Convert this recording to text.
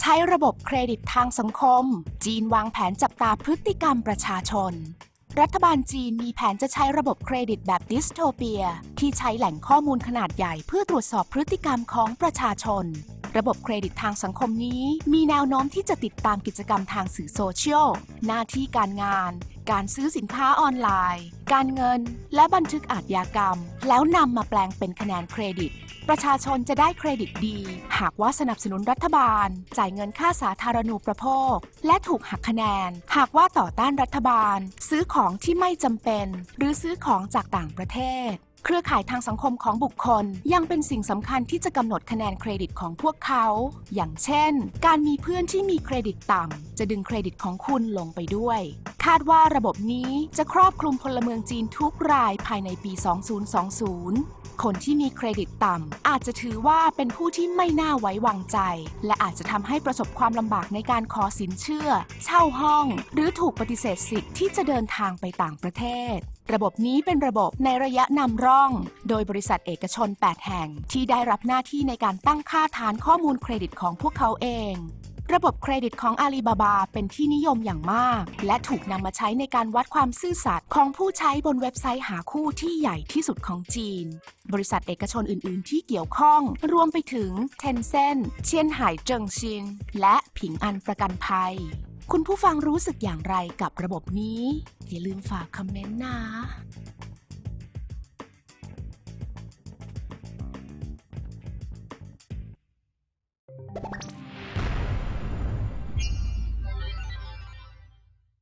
ใช้ระบบเครดิตทางสังคม จีนวางแผนจับตาพฤติกรรมประชาชน รัฐบาลจีนมีแผนจะใช้ระบบเครดิตแบบดิสโทเปีย ที่ใช้แหล่งข้อมูลขนาดใหญ่เพื่อตรวจสอบพฤติกรรมของประชาชน ระบบเครดิตทางสังคมนี้ มีแนวโน้มที่จะติดตามกิจกรรมทางสื่อโซเชียล หน้าที่การงาน การซื้อสินค้าออนไลน์ การเงิน และบันทึกอาชญากรรม แล้วนำมาแปลงเป็นคะแนนเครดิต ประชาชนจะได้เครดิตดี หากว่าสนับสนุนรัฐบาล จ่ายเงินค่าสาธารณูปโภค และถูกหักคะแนน หากว่าต่อต้านรัฐบาล ซื้อของที่ไม่จำเป็น หรือซื้อของจากต่างประเทศเครือข่ายทางสังคมของบุคคลยังเป็นสิ่งสำคัญที่จะกำหนดคะแนนเครดิตของพวกเขา อย่างเช่น การมีเพื่อนที่มีเครดิตต่ำจะดึงเครดิตของคุณลงไปด้วย คาดว่าระบบนี้จะครอบคลุมพลเมืองจีนทุกรายภายในปี 2020 คนที่มีเครดิตต่ำอาจจะถือว่าเป็นผู้ที่ไม่น่าไว้วางใจ และอาจจะทำให้ประสบความลำบากในการขอสินเชื่อ เช่าห้อง หรือถูกปฏิเสธสิทธิ์ที่จะเดินทางไปต่างประเทศระบบนี้เป็นระบบในระยะนำร่อง โดยบริษัทเอกชน 8 แห่ง ที่ได้รับหน้าที่ในการตั้งค่าฐานข้อมูลเครดิตของพวกเขาเอง ระบบเครดิตของอาลีบาบาเป็นที่นิยมอย่างมาก และถูกนำมาใช้ในการวัดความซื่อสัตย์ของผู้ใช้บนเว็บไซต์หาคู่ที่ใหญ่ที่สุดของจีน บริษัทเอกชนอื่น ๆ ที่เกี่ยวข้อง รวมไปถึง Tencent เชียนไห่เจิงชิน และผิงอันประกันภัย คุณผู้ฟังรู้สึกอย่างไรกับระบบนี้ อย่าลืมฝากคอมเมนต์นะ